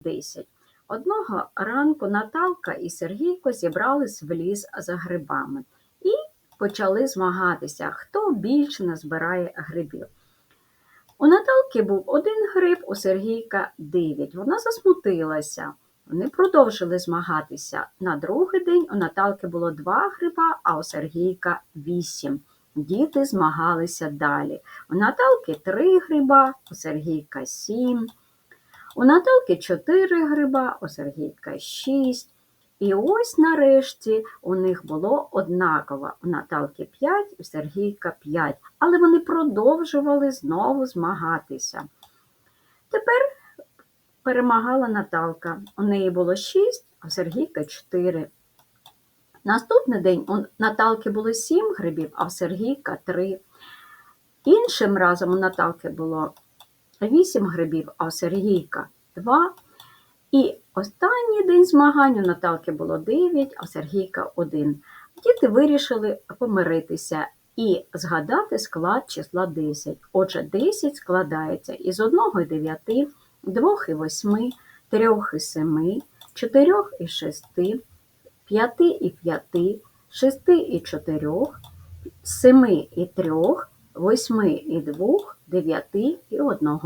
10. Одного ранку Наталка і Сергійко зібрались в ліс за грибами і почали змагатися, хто більше назбирає грибів. У Наталки був один гриб, у Сергійка дев'ять. Вона засмутилася. Вони продовжили змагатися. На другий день у Наталки було два гриба, а у Сергійка вісім. Діти змагалися далі. У Наталки три гриба, у Сергійка сім. У Наталки чотири гриба, у Сергійка шість. І ось нарешті у них було однаково. У Наталки п'ять, у Сергійка п'ять. Але вони продовжували знову змагатися. Тепер перемагала Наталка. У неї було шість, а у Сергійка чотири. Наступний день у Наталки було сім грибів, а у Сергійка три. Іншим разом у Наталки було вісім грибів, а Сергійка два. І останній день змагань у Наталки було 9, а Сергійка 1. Діти вирішили помиритися і згадати склад числа 10. Отже, 10 складається із 1 і 9, 2 і 8, 3 і 7, 4 і 6, 5 і 5, 6 і 4, 7 і 3, 8 і 2, 9 і 1.